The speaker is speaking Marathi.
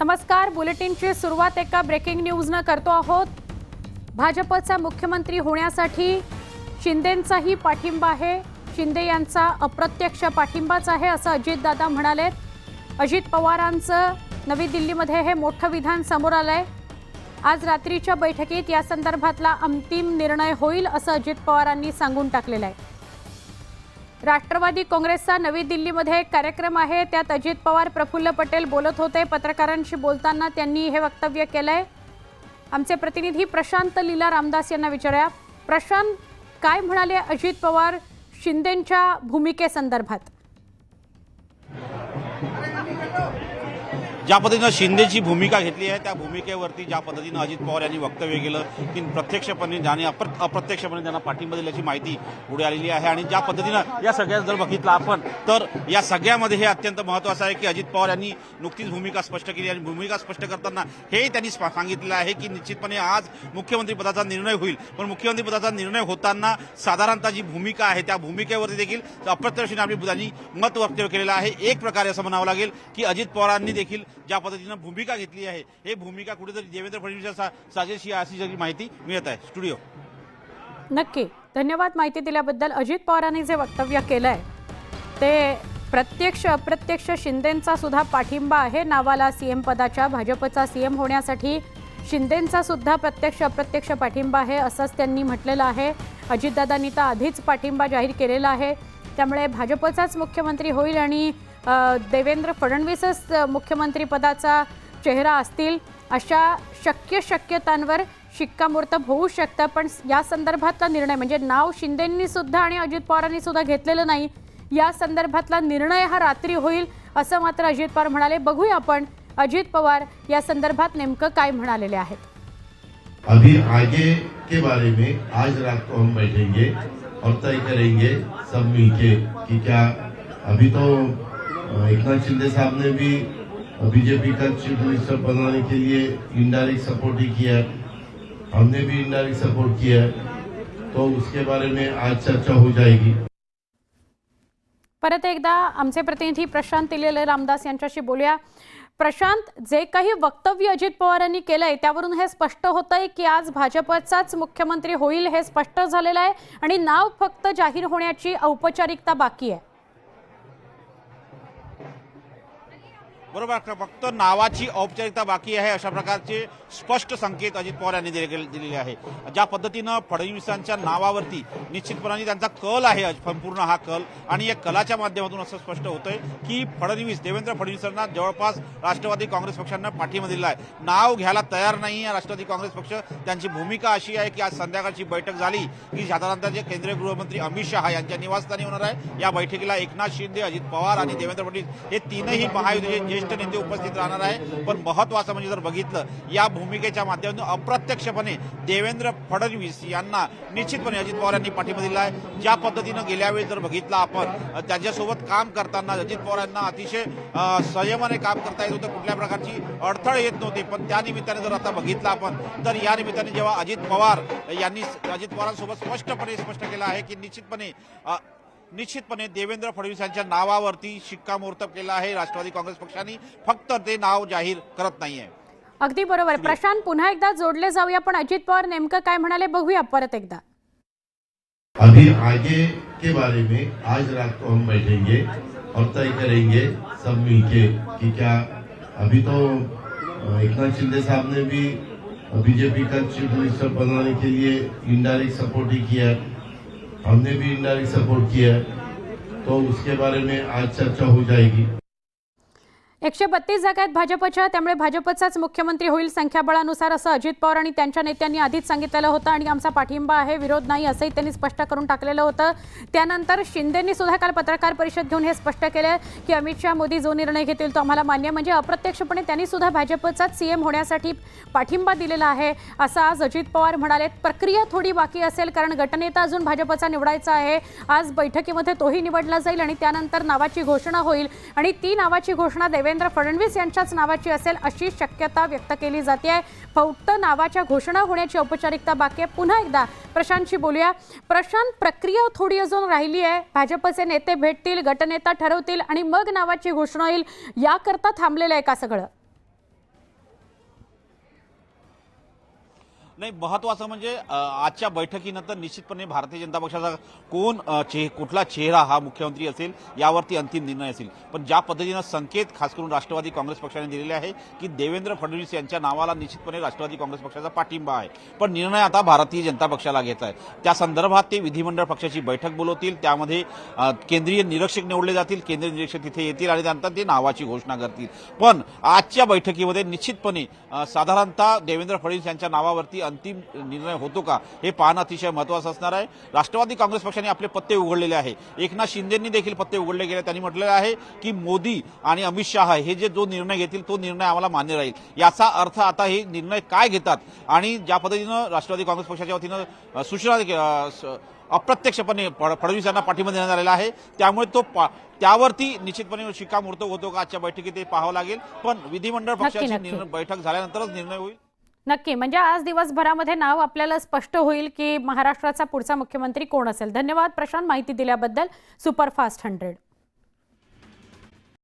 नमस्कार बुलेटिनची सुरुवात एका ब्रेकिंग न्यूजनं करतो आहोत. भाजपचा मुख्यमंत्री होण्यासाठी शिंदेंचाही पाठिंबा आहे. शिंदे यांचा अप्रत्यक्ष पाठिंबाच आहे असं अजितदादा म्हणाले. अजित पवारांचं नवी दिल्लीमध्ये हे मोठं विधान समोर आलं आहे आज रात्रीच्या बैठकीत या संदर्भातला अंतिम निर्णय होईल असं अजित पवारांनी सांगून टाकलेलं आहे. राष्ट्रवादी काँग्रेसचा नवी दिल्लीमध्ये एक कार्यक्रम आहे. त्यात अजित पवार प्रफुल्ल पटेल बोलत होते. पत्रकारांशी बोलताना त्यांनी हे वक्तव्य केलंय. आमचे प्रतिनिधी प्रशांत लीला रामदास यांना विचारूया. प्रशांत काय म्हणाले अजित पवार शिंदेंच्या भूमिकेसंदर्भात? ज्या पद्धतीनं शिंदेची भूमिका घेतली आहे त्या भूमिकेवरती ज्या पद्धतीनं अजित पवार यांनी वक्तव्य केलं की प्रत्यक्षपणे ज्याने अप्र अप्रत्यक्षपणे त्यांना पाठिंबा दिल्याची माहिती पुढे आलेली आहे. आणि ज्या पद्धतीनं या सगळ्या जर बघितलं आपण तर या सगळ्यामध्ये हे अत्यंत महत्त्वाचं आहे की अजित पवार यांनी नुकतीच भूमिका स्पष्ट केली आणि भूमिका स्पष्ट करताना हे त्यांनी सांगितलं सांगितलेलं आहे की निश्चितपणे आज मुख्यमंत्री पदाचा निर्णय होईल. पण मुख्यमंत्री पदाचा निर्णय होताना साधारणतः जी भूमिका आहे त्या भूमिकेवरती देखील अप्रत्यक्षने आपली त्यांनी मत वक्तव्य केलेलं आहे. एक प्रकारे असं म्हणावं लागेल की अजित पवारांनी देखील ज्या पद्धतीनं भूमिका घेतली आहे हे भूमिका कुठेतरी देवेंद्र फडणवीस साजेशी अशी सगळी माहिती मिळत आहे. स्टुडिओ नक्की. धन्यवाद माहिती दिल्याबद्दल. अजित पवारांनी जे वक्तव्य केलंय ते प्रत्यक्ष अप्रत्यक्ष शिंदेंचा सुद्धा पाठिंबा आहे नावाला सीएम पदाच्या. भाजपचा सीएम होण्यासाठी शिंदेंचा सुद्धा प्रत्यक्ष अप्रत्यक्ष पाठिंबा आहे असंच त्यांनी म्हटलेलं आहे. अजितदादांनी तर आधीच पाठिंबा जाहीर केलेला आहे. त्यामुळे भाजपचाच मुख्यमंत्री होईल आणि देवेंद्र फडणवीसच मुख्यमंत्रीपदाचा चेहरा असतील अशा शक्य शक्यतांवर शिक्कामोर्तब होऊ शकतं. पण या संदर्भातला निर्णय म्हणजे नाव शिंदेंनी सुद्धा आणि अजित पवारांनी सुद्धा घेतलेलं नाही या संदर्भातला निर्णय हा रात्री होईल असं मात्र अजित पवार म्हणाले. बघूया आपण अजित पवार या संदर्भात नेमकं काय म्हणालेले आहेत. अभी आगे के बारे में आज रात को हम बैठेंगे और तय करेंगे सब मिलके कि क्या अभी तो एकनाथ शिंदे साहब ने भी बीजेपी का चीफ मिनिस्टर बनाने के लिए इनडायरेक्ट सपोर्ट ही किया है। हमने भी इनडायरेक्ट सपोर्ट किया है। तो उसके बारे में आज चर्चा हो जाएगी। परत एकदा आमचे प्रतिनिधी प्रशांत तिलेले रामदास यांच्याशी बोलूया. प्रशांत जे काही वक्तव्य अजित पवारांनी केलंय त्यावरून हे स्पष्ट होत आहे की आज भाजपचाच मुख्यमंत्री होईल हे स्पष्ट झालेलं आहे आणि नाव फक्त जाहीर होण्याची औपचारिकता बाकी आहे. बरोबर फक्त नावाची औपचारिकता बाकी आहे अशा प्रकारचे स्पष्ट संकेत अजित पवार यांनी दिले गेले- दिलेले आहे. ज्या पद्धतीनं फडणवीसांच्या नावावरती निश्चितपणाने त्यांचा कल आहे संपूर्ण हा कल आणि या कलाच्या माध्यमातून असं स्पष्ट होतंय की फडणवीस देवेंद्र फडणवीसांना जवळपास राष्ट्रवादी काँग्रेस पक्षांना पाठिंबा दिला आहे. नाव घ्यायला तयार नाही आहे राष्ट्रवादी काँग्रेस पक्ष. त्यांची भूमिका अशी आहे की आज संध्याकाळची बैठक झाली की साधारणतः जे केंद्रीय गृहमंत्री अमित शहा यांच्या निवासस्थानी होणार आहे. या बैठकीला एकनाथ शिंदे अजित पवार आणि देवेंद्र फडणवीस हे तीनही महायुतीचे ज्येष्ठ नेते उपस्थित राहणार आहे. पण महत्वाचं म्हणजे जर बघितलं या भूमिकेच्या माध्यमातून अप्रत्यक्षपणे देवेंद्र फडणवीस यांना निश्चितपणे अजित पवार यांनी पाठिंबा दिला आहे. ज्या पद्धतीनं गेल्या वेळी जर बघितलं आपण त्याच्यासोबत काम करताना अजित पवार यांना अतिशय संयमाने काम करता येत होतं कुठल्या प्रकारची अडथळे येत नव्हते. पण त्या निमित्ताने जर आता बघितलं आपण तर या निमित्ताने जेव्हा अजित पवार यांनी अजित पवारांसोबत स्पष्टपणे स्पष्ट केलं आहे की निश्चितपणे निश्चितपणे देवेंद्र फडणवीस यांच्या नावावरती शिक्कामोर्तब केलं आहे. राष्ट्रवादी काँग्रेस पक्षाने फक्त ते नाव जाहीर करत नाहीये. अगदी बरोबर. प्रशांत पुन्हा एकदा जोडले जाऊया पण अजित पवार नेमकं काय म्हणाले बघूया परत एकदा. अभी आगे के बारे में आज रात को हम बैठेंगे और तय करेंगे सब मिलके कि क्या अभी तो एकनाथ शिंदे साहब ने भी बीजेपी का चीफ मिनिस्टर बनाने के लिए इनडायरेक्ट सपोर्ट ही किया है। हमने भी इंडायरेक्ट सपोर्ट किया है तो उसके बारे में आज चर्चा हो जाएगी। एकशे बत्तीस जागा आहेत भाजपच्या त्यामुळे भाजपचाच मुख्यमंत्री होईल संख्याबळानुसार असं अजित पवार आणि त्यांच्या नेत्यांनी आधीच सांगितलेलं होतं आणि आमचा पाठिंबा आहे विरोध नाही असंही त्यांनी स्पष्ट करून टाकलेलं होतं. त्यानंतर शिंदेंनी सुद्धा काल पत्रकार परिषद घेऊन हे स्पष्ट केलं की अमित शहा मोदी जो निर्णय घेतील तो आम्हाला मान्य म्हणजे अप्रत्यक्षपणे त्यांनी सुद्धा भाजपचाच सीएम होण्यासाठी पाठिंबा दिलेला आहे असं आज अजित पवार म्हणाले. प्रक्रिया थोडी बाकी असेल कारण गटनेता अजून भाजपचा निवडायचा आहे. आज बैठकीमध्ये तोही निवडला जाईल आणि त्यानंतर नावाची घोषणा होईल आणि ती नावाची घोषणा देवेंद्र फडणवीस यांच्याच नावाची असेल अशी शक्यता व्यक्त केली जाते. आहे फक्त नावाच्या घोषणा होण्याची औपचारिकता बाकी आहे. पुन्हा एकदा प्रशांतशी बोलूया. प्रशांत प्रक्रिया थोडी अजून राहिली आहे. भाजपचे नेते भेटतील गटनेता ठरवतील आणि मग नावाची घोषणा होईल याकरता थांबलेलं आहे का सगळं? नाही महत्वाचं म्हणजे आजच्या बैठकीनंतर निश्चितपणे भारतीय जनता पक्षाचा कोण चे कुठला चेहरा हा मुख्यमंत्री असेल यावरती अंतिम निर्णय असेल. पण ज्या पद्धतीनं संकेत खास करून राष्ट्रवादी काँग्रेस पक्षाने दिलेले आहे की देवेंद्र फडणवीस यांच्या नावाला निश्चितपणे राष्ट्रवादी काँग्रेस पक्षाचा पाठिंबा आहे. पण निर्णय आता भारतीय जनता पक्षाला घ्यायचा आहे. त्या संदर्भात ते विधिमंडळ पक्षाची बैठक बोलवतील त्यामध्ये केंद्रीय निरीक्षक निवडले जातील केंद्रीय निरीक्षक तिथे येतील आणि त्यानंतर ते नावाची घोषणा करतील. पण आजच्या बैठकीमध्ये निश्चितपणे साधारणतः देवेंद्र फडणवीस यांच्या नावावरती अंतिम निर्णय होतो का हे पाहणं अतिशय महत्वाचं असणार आहे. राष्ट्रवादी काँग्रेस पक्षाने आपले पत्ते उघडलेले आहे. एकनाथ शिंदेंनी देखील पत्ते उघडले गेले. त्यांनी म्हटलेलं आहे की मोदी आणि अमित शहा हे जे जो निर्णय घेतील तो निर्णय आम्हाला मान्य राहील. याचा अर्थ आता हे निर्णय काय घेतात? आणि ज्या पद्धतीनं राष्ट्रवादी काँग्रेस पक्षाच्या वतीनं सूचना अप्रत्यक्षपणे फड- फडणवीस यांना पाठिंबा देण्यात आलेला आहे. त्यामुळे तो त्यावरती निश्चितपणे शिक्कामोर्तब होतो का आजच्या बैठकीत ते पाहावं लागेल. पण विधिमंडळ पक्षाची बैठक झाल्यानंतरच निर्णय होईल. नक्की. म्हणजे आज दिवसभरामध्ये नाव आपल्याला स्पष्ट होईल की महाराष्ट्राचा पुढचा मुख्यमंत्री कोण असेल? धन्यवाद. प्रशांत माहिती दिल्याबद्दल. Superfast hundred